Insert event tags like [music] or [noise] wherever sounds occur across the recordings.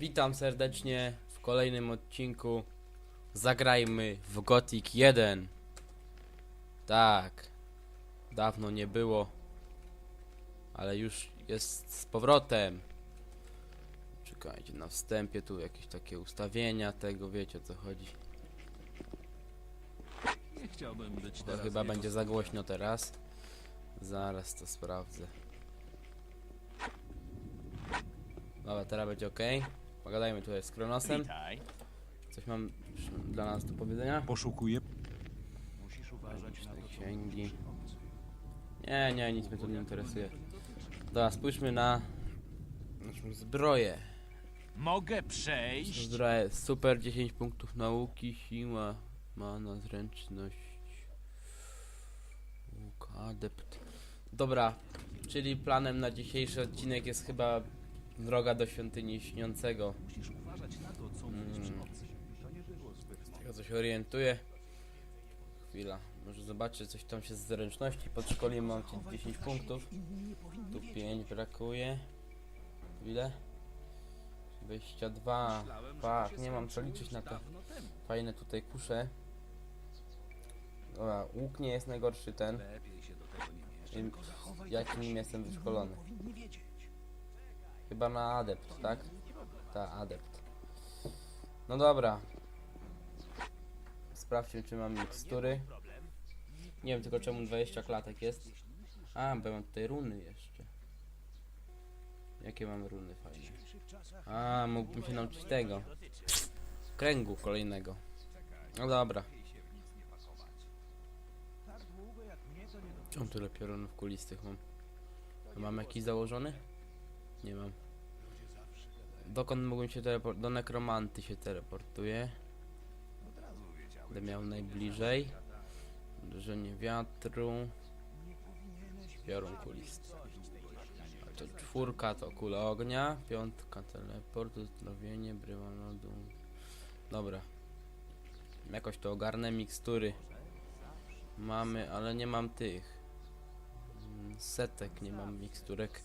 Witam serdecznie w kolejnym odcinku. Zagrajmy w Gothic 1. Tak. Dawno nie było. Ale już jest z powrotem. Czekajcie na wstępie tu jakieś takie ustawienia tego, wiecie o co chodzi. Nie chciałbym być To teraz chyba będzie za głośno teraz. Zaraz to sprawdzę. Dobra, teraz będzie ok. Pogadajmy tutaj z Kronosem. Witaj. Coś mam dla nas do powiedzenia? Poszukuję. Musisz uważać na to, księgi. Nie, nie, nic mnie tu nie interesuje. Dobra, spójrzmy na naszą zbroję. Mogę przejść? Zbroja jest super, 10 punktów nauki, siła, mana, zręczność. Łuk, adept. Dobra, czyli planem na dzisiejszy odcinek jest chyba droga do świątyni śniącego. Musisz uważać na to, co mówisz obcym. Z tego co się orientuję. Chwila, może zobaczę coś tam się z zręczności. Pod szkoleniem mam ci 10 punktów. Tu 5 brakuje. Ile? 22. Myślałem, że Tak, to się nie mam co skończyło liczyć już na to. dawno temu. Fajne tutaj kusze. Dobra, łuk nie jest najgorszy ten. Lepiej się do tego nie mieszać. Im- Jakim nim jestem wyszkolony? Chyba na adept, tak? Ta, adept. No dobra. Sprawdźmy, czy mam mikstury. Nie wiem tylko czemu 20 klatek jest. A, bo mam tutaj runy jeszcze. Jakie mam runy fajne? A, mógłbym się nauczyć tego. Kręgu kolejnego. No dobra. Czemu tyle piorunów kulistych mam? Mam jakiś założony? Nie mam. Dokąd mogłem się teleportować? Do nekromanty się teleportuje. Będę miał najbliżej. Uderzenie wiatru. Piorun kulisty. To czwórka to kula ognia. Piątka teleport, uzdrowienie, bryła lodu. Dobra. Jakoś to ogarnę mikstury. Mamy, ale nie mam tych. Mm, Setek, nie mam miksturek.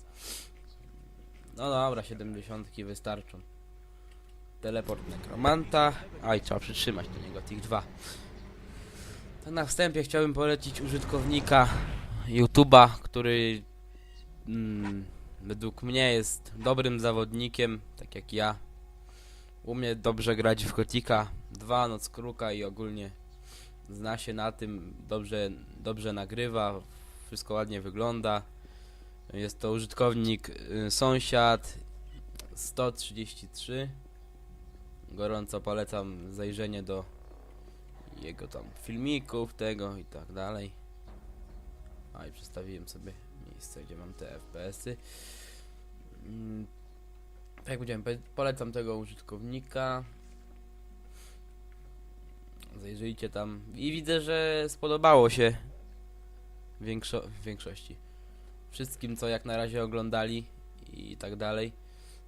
No dobra, 70 wystarczą. Teleport nekromanta. Aj, trzeba przytrzymać do niego tych dwa. To na wstępie chciałbym polecić użytkownika YouTube'a, który mm, według mnie jest dobrym zawodnikiem, tak jak ja. Umie dobrze grać w Kotika 2, Noc Kruka i ogólnie zna się na tym, dobrze, dobrze nagrywa, wszystko ładnie wygląda. Jest to użytkownik y, sąsiad 133. Gorąco polecam zajrzenie do jego tam filmików, tego i tak dalej. A i przestawiłem sobie miejsce, gdzie mam te FPS-y. Mm, Tak jak powiedziałem, po- polecam tego użytkownika. Zajrzyjcie tam i widzę, że spodobało się większo większości wszystkim, co jak na razie oglądali i tak dalej.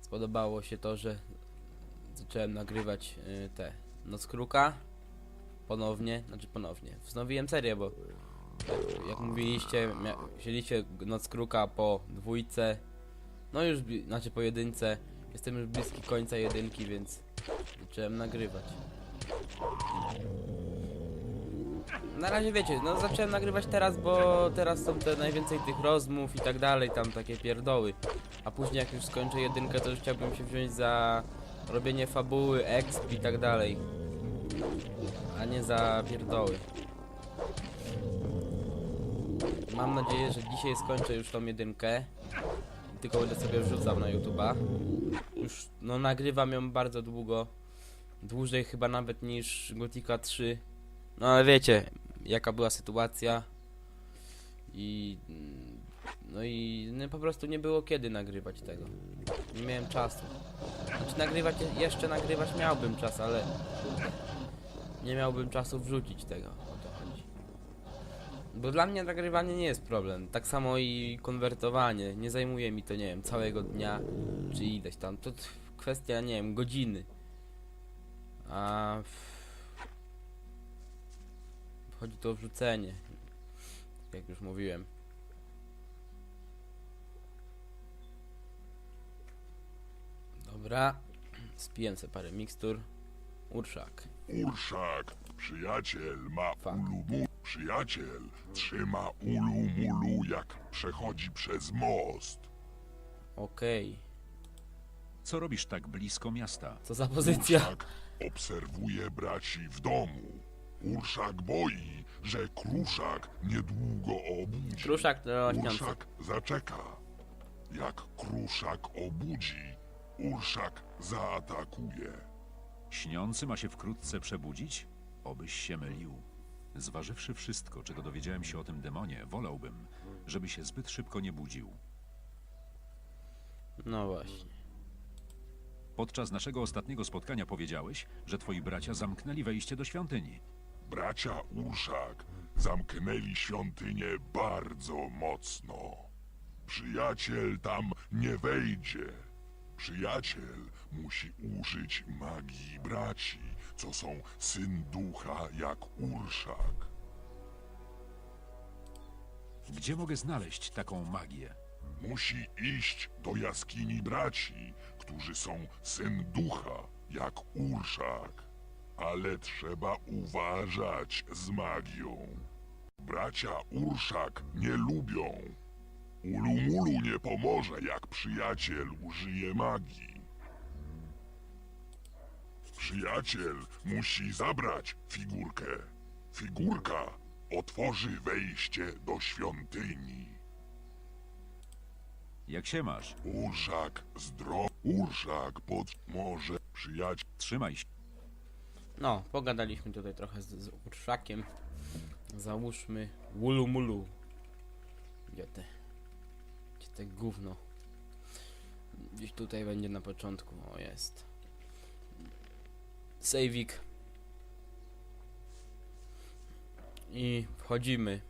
Spodobało się to, że zacząłem nagrywać y, te Noc Kruka ponownie, znaczy ponownie. Wznowiłem serię, bo jak, mówiliście, wzięliście Noc Kruka po dwójce, no już, znaczy po jedynce. Jestem już bliski końca jedynki, więc zacząłem nagrywać. Na razie wiecie, no zacząłem nagrywać teraz, bo teraz są te najwięcej tych rozmów i tak dalej, tam takie pierdoły. A później jak już skończę jedynkę, to już chciałbym się wziąć za robienie fabuły, exp i tak dalej. A nie za pierdoły. Mam nadzieję, że dzisiaj skończę już tą jedynkę. Tylko będę sobie wrzucał na YouTube'a. Już no nagrywam ją bardzo długo. Dłużej chyba nawet niż Gotika 3. No ale wiecie, jaka była sytuacja. I no i no, po prostu nie było kiedy nagrywać tego. Nie miałem czasu. Znaczy nagrywać jeszcze nagrywać miałbym czas, ale nie miałbym czasu wrzucić tego. O to chodzi. Bo dla mnie nagrywanie nie jest problem. Tak samo i konwertowanie. Nie zajmuje mi to, nie wiem, całego dnia czy ileś tam. To kwestia, nie wiem, godziny. A chodzi tu o wrzucenie. Jak już mówiłem. Dobra. Spiję sobie parę mikstur. Urszak. Urszak, przyjaciel ma Fuck. ulumu. Przyjaciel trzyma ulumulu jak przechodzi przez most. Okej. Co robisz tak blisko miasta? Co za pozycja? Urszak obserwuje braci w domu. Urszak boi, że kruszak niedługo obudzi. Kruszak to śniący. Urszak zaczeka. Jak kruszak obudzi, Urszak zaatakuje. Śniący ma się wkrótce przebudzić? Obyś się mylił. Zważywszy wszystko, czego dowiedziałem się o tym demonie, wolałbym, żeby się zbyt szybko nie budził. No właśnie. Podczas naszego ostatniego spotkania powiedziałeś, że twoi bracia zamknęli wejście do świątyni. Bracia Urszak zamknęli świątynię bardzo mocno. Przyjaciel tam nie wejdzie. Przyjaciel musi użyć magii braci, co są syn ducha jak Urszak. Gdzie mogę znaleźć taką magię? Musi iść do jaskini braci, którzy są syn ducha jak Urszak. Ale trzeba uważać z magią. Bracia Urszak nie lubią. Ulumulu nie pomoże, jak przyjaciel użyje magii. Przyjaciel musi zabrać figurkę. Figurka otworzy wejście do świątyni. Jak się masz? Urszak zdrowy. Urszak pod może przyjaciel. Trzymaj się. No, pogadaliśmy tutaj trochę z, z Urszakiem. Załóżmy Wulu Mulu. Gdzie te? Gdzie te gówno? Gdzieś tutaj będzie na początku. O, jest. Sejwik. I wchodzimy.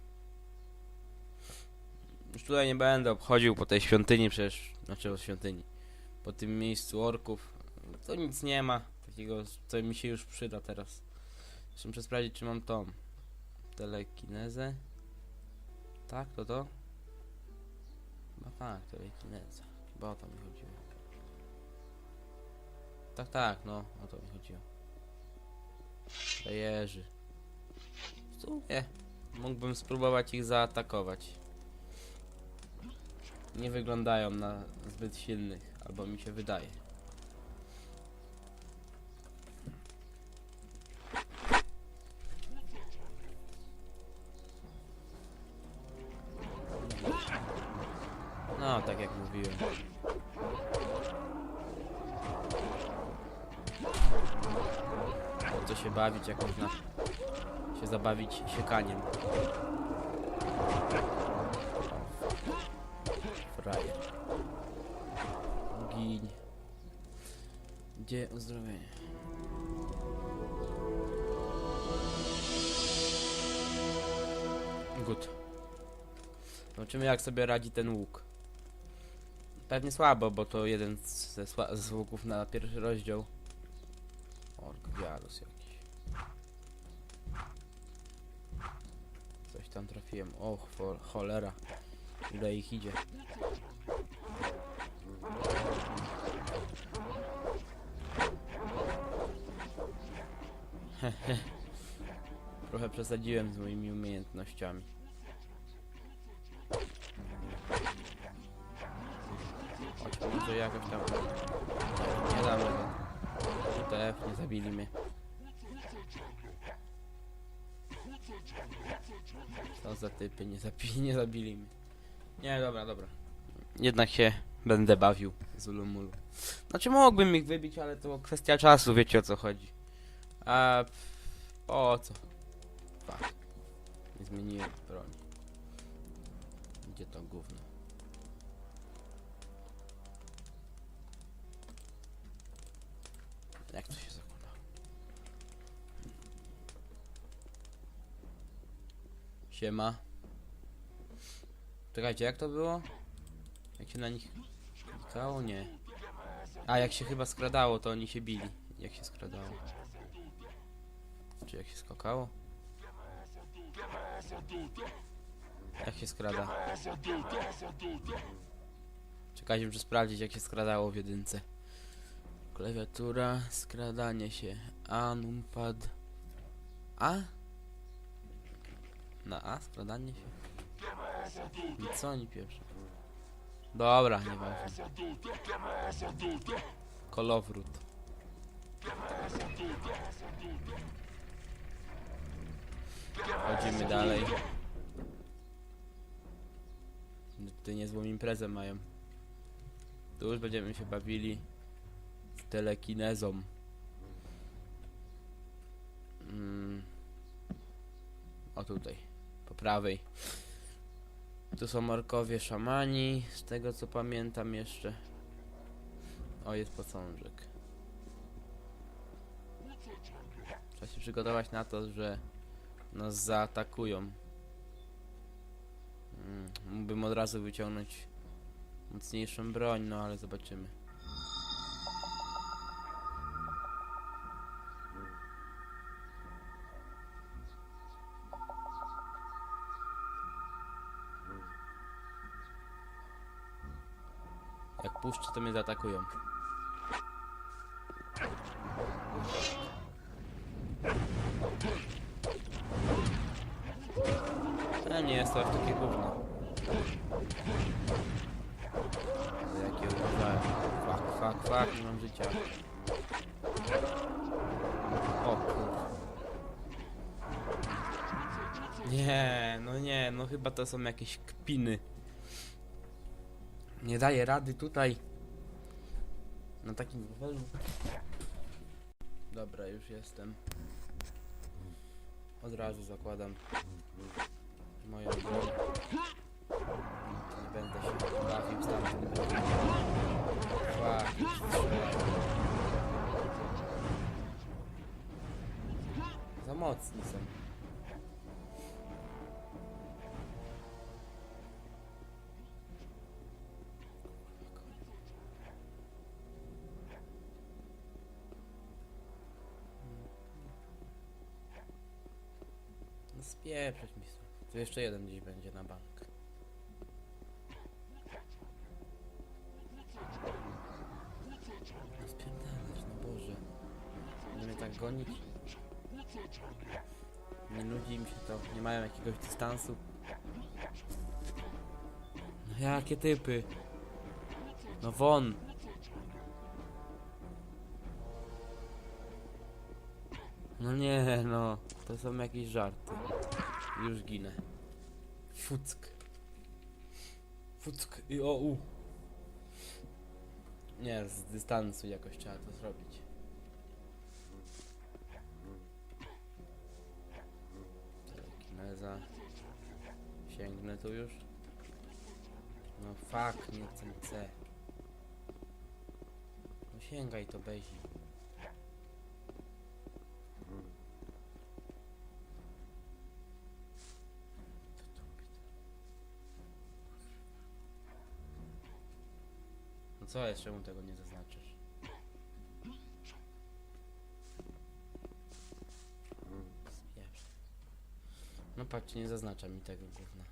Już tutaj nie będę obchodził po tej świątyni, przecież, znaczy o świątyni. Po tym miejscu orków. To nic nie ma takiego, co mi się już przyda teraz. Muszę sprawdzić, czy mam tą telekinezę. Tak, to to? Chyba tak, telekineza. Chyba o to mi chodziło. Tak, tak, no, o to mi chodziło. Jerzy. W sumie mógłbym spróbować ich zaatakować. Nie wyglądają na zbyt silnych, albo mi się wydaje. No, tak jak mówiłem. Po co się bawić, jak można się zabawić siekaniem. Frajer. Giń. Gdzie uzdrowienie? Good. Zobaczymy jak sobie radzi ten łuk. Pewnie słabo, bo to jeden z, ze łuków na pierwszy rozdział. Ork Wiarus jakiś. Coś tam trafiłem. Och, cholera. Ile ich idzie. [laughs] Trochę przesadziłem z moimi umiejętnościami. Może jakoś tam... Nie, damy go. WTF, nie zabili mnie. Co za typy, nie zabili, nie zabili mnie. Nie, dobra, dobra. Jednak się będę bawił z Ulumulu. Znaczy mógłbym ich wybić, ale to kwestia czasu, wiecie o co chodzi. A po co? Fuck. Nie zmieniłem broni. Gdzie to gówno? Siema. Czekajcie, jak to było? Jak się na nich klikało? Nie. A, jak się chyba skradało, to oni się bili. Jak się skradało? Czy jak się skakało? Jak się skrada? Czekajcie, muszę sprawdzić jak się skradało w jedynce. Klawiatura, skradanie się. A, numpad. A? Na A? Skradanie się? I co oni pierwsze? Dobra, nieważne. Kolowrót. Chodzimy dalej. Tutaj niezłą imprezę mają. Tu już będziemy się bawili z telekinezą. Mm. O tutaj, po prawej. Tu są orkowie szamani, z tego co pamiętam jeszcze. O, jest posążek. Trzeba się przygotować na to, że nas zaatakują. Mm, mógłbym od razu wyciągnąć mocniejszą broń, no ale zobaczymy. Puszczę, to mnie zaatakują. A nie jest to aż takie gówno. Jakie uważałem. Fuck, fuck, fuck, nie mam życia. O kur... Nie, no nie, no chyba to są jakieś kpiny. Nie daję rady tutaj. Na takim levelu. Dobra, już jestem. Od razu zakładam moją broń. Nie będę się bawił z tamtym. Fuck. Za mocni są. Spieprzeć mi stąd. Tu jeszcze jeden gdzieś będzie na bank. No spierdalać, no Boże. Nie mnie tak gonić. Nie nudzi im się to, nie mają jakiegoś dystansu. No jakie typy? No won! No nie, no. To są jakieś żarty. Już ginę. Fuck. Fuck i o u. Nie, z dystansu jakoś trzeba to zrobić. Telekineza. Sięgnę tu już. No fuck, nie ten C. No sięgaj to bezi. No co jest, czemu tego nie zaznaczysz? Spieprz. No patrzcie, nie zaznacza mi tego gówna.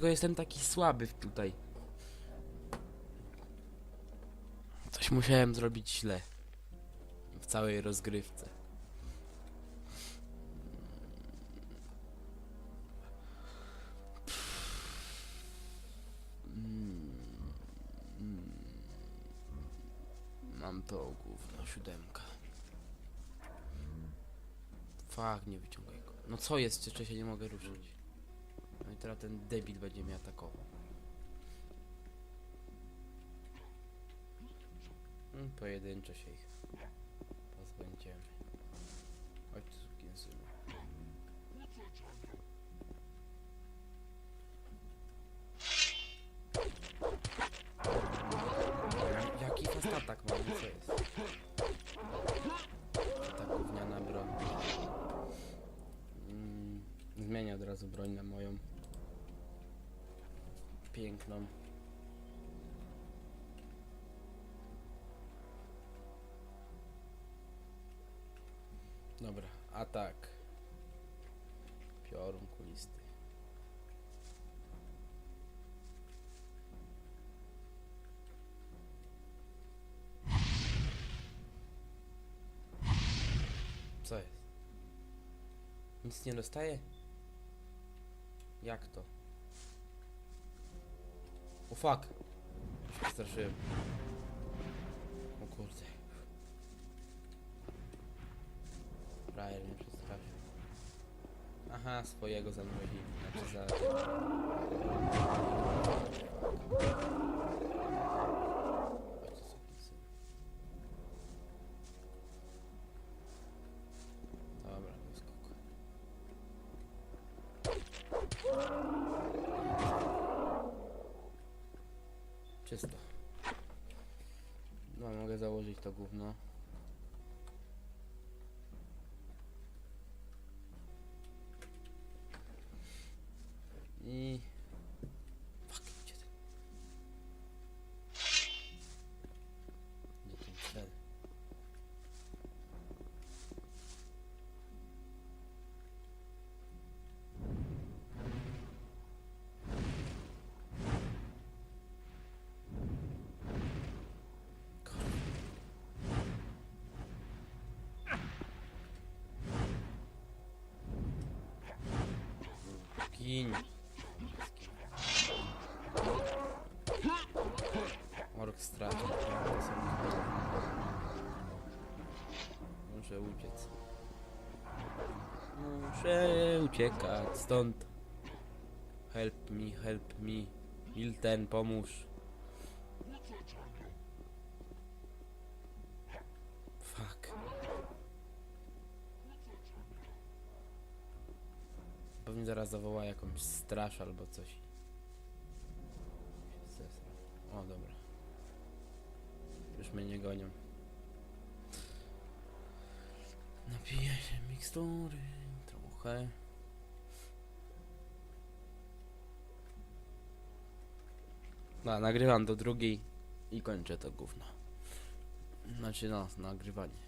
Dlaczego jestem taki słaby tutaj? Coś musiałem zrobić źle. W całej rozgrywce. Mam to gówno, siódemka. Fak, nie wyciągaj go. No co jest, jeszcze się nie mogę ruszyć. Teraz ten debil będzie mnie atakował. Mm, Pojedynczo się ich pozbędziemy. Chodź tu, sukinsynu. Jaki tak mamy, co jest? Ta gówniana broń. Mm, zmienię od razu broń na moją. Piękną. Dobra, atak. Piorun kulisty. Co jest? Nic nie dostaje? Jak to? O fuck! Się przestraszyłem. O kurde. Frajer mnie przestraszył. Aha, swojego zamrozili. Znaczy za... to gówno. Gin. Ork stracił. Muszę uciec. Muszę uciekać stąd. Help me, help me. Milten, pomóż. Pewnie zaraz zawoła jakąś straż albo coś. O, dobra. Już mnie nie gonią. Napiję się mikstury trochę. No, nagrywam do drugiej i kończę to gówno. Znaczy no, nagrywanie.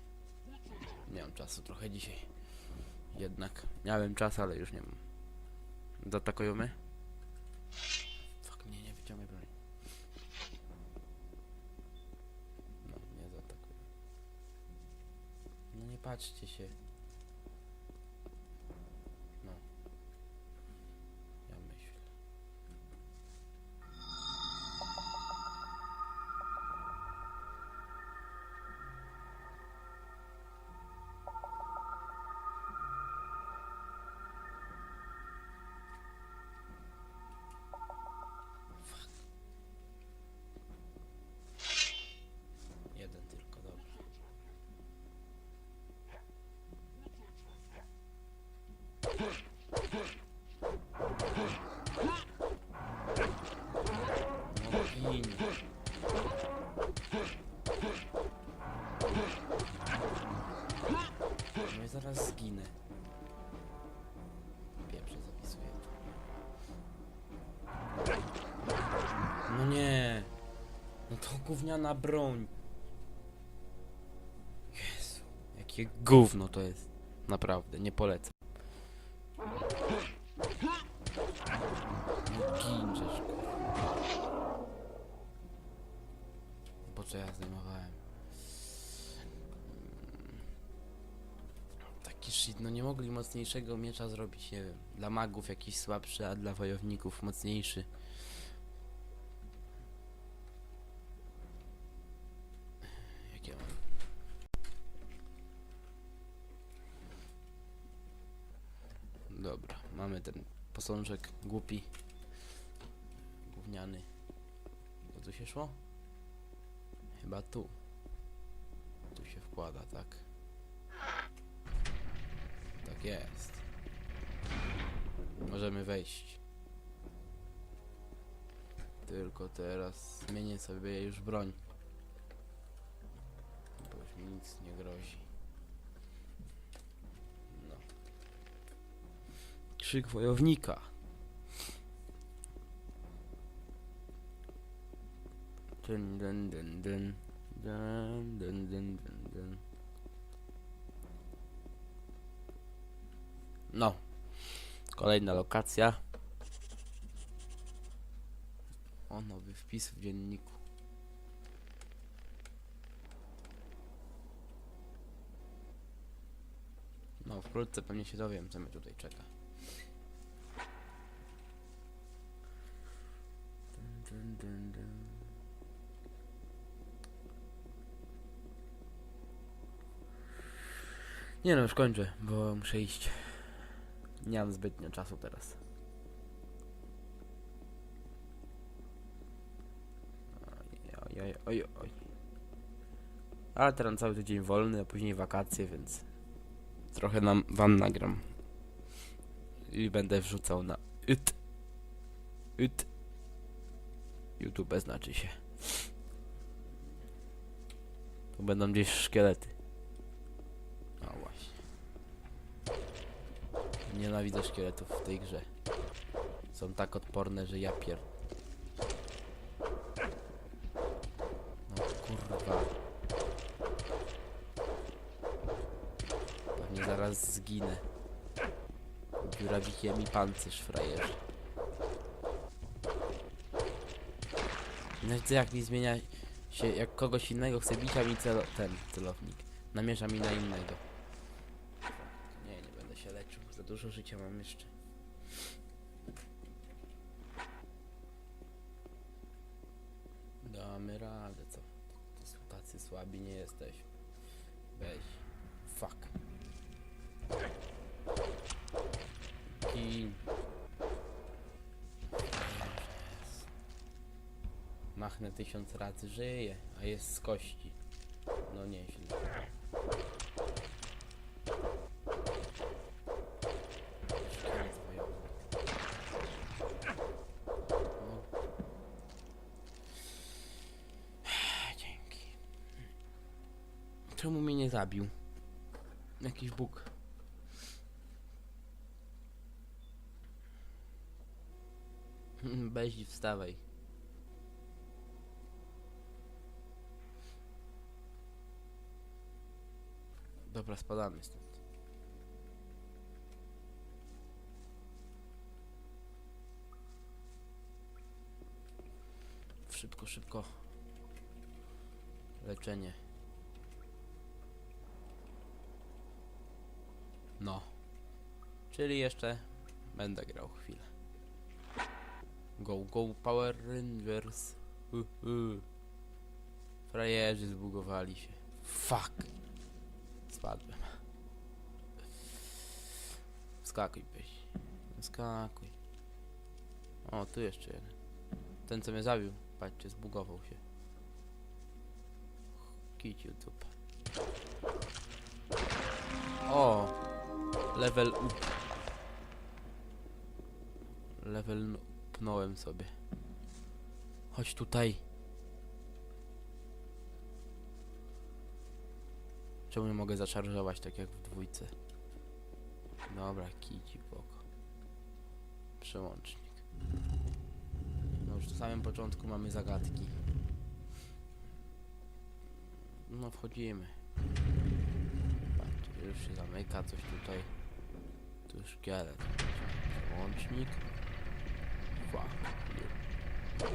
Nie mam czasu trochę dzisiaj. Jednak miałem czas, ale już nie mam. Zaatakujemy? Fuck, nie, nie wyciągaj broni. No, nie zaatakuję. No nie patrzcie się. Zginę. Pieprze zapisuję. No nie. No to gówniana broń. Jezu, jakie gówno to jest. Naprawdę, nie polecam. Shit, no nie mogli mocniejszego miecza zrobić, nie wiem. Dla magów jakiś słabszy, a dla wojowników mocniejszy. Jak ja mam? Dobra, mamy ten posążek głupi. Gówniany. To tu się szło? Chyba tu. Tu się wkłada, tak? Tak jest. Możemy wejść. Tylko teraz zmienię sobie już broń. nic nie grozi. No. Krzyk wojownika. Dun, dun, dun, dun. Dun, dun, dun, dun, dun. No. Kolejna lokacja. O, nowy wpis w dzienniku. No, wkrótce pewnie się dowiem, co mnie tutaj czeka. Dun, dun, dun. Nie no, już kończę, bo muszę iść. Nie mam zbytnio czasu teraz. Oj, oj, oj, oj. Ale teraz cały tydzień wolny, a później wakacje, więc trochę nam wam nagram. I będę wrzucał na YT. YT. YouTube znaczy się. To będą gdzieś szkielety. O właśnie. Nienawidzę szkieletów w tej grze. Są tak odporne, że ja pier... No kurwa. Pewnie zaraz zginę. Dziurawikiem i pancerz frajerzy. No co jak mi zmienia się, jak kogoś innego chce bić, a mi celo, ten celownik. Namierza mi na innego. Nie, nie będę się leczył. Za dużo życia mam jeszcze. Damy radę, co? To są tacy słabi nie jesteś. Weź. Fuck. Gin. Machnę tysiąc razy, żyje, a jest z kości. No nieźle. Szkielet wojowy. No. Dzięki. Czemu mnie nie zabił? Jakiś Bóg. Beź wstawaj. Dobra, spadamy stąd. Szybko, szybko. Leczenie. No. Czyli jeszcze będę grał chwilę. Go, go, Power Rangers. Uh, uh. Frajerzy zbugowali się. Fuck. Spadłem. Skakuj, byś. Skakuj. O, tu jeszcze jeden. Ten, co mnie zabił. Patrzcie, zbugował się. Kić YouTube. O! Level up. Level pnąłem sobie. Chodź tutaj. Czemu nie mogę zaczarżować tak jak w dwójce? Dobra, kici w oko. Przełącznik. No już na samym początku mamy zagadki. No wchodzimy. Patrzcie, już się zamyka coś tutaj. Tu szkielet. Przełącznik. Fuck you.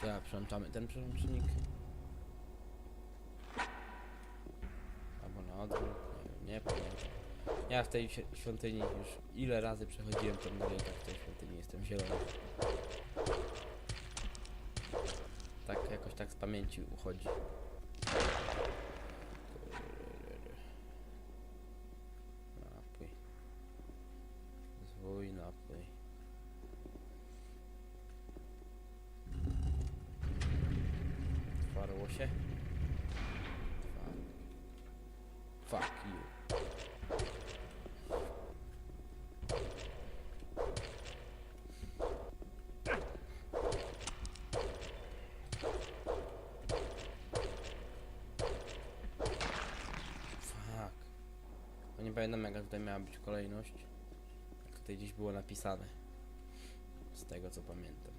Tak, przełączamy ten przełącznik. Albo na odwrót, nie nie pamiętam. Ja w tej świ- świątyni już ile razy przechodziłem grę i tak w tej świątyni jestem zielony. Tak jakoś tak z pamięci uchodzi. udało się. Fuck you. Pamiętam jaka tutaj miała być kolejność. Jak tutaj gdzieś było napisane. Z tego co pamiętam.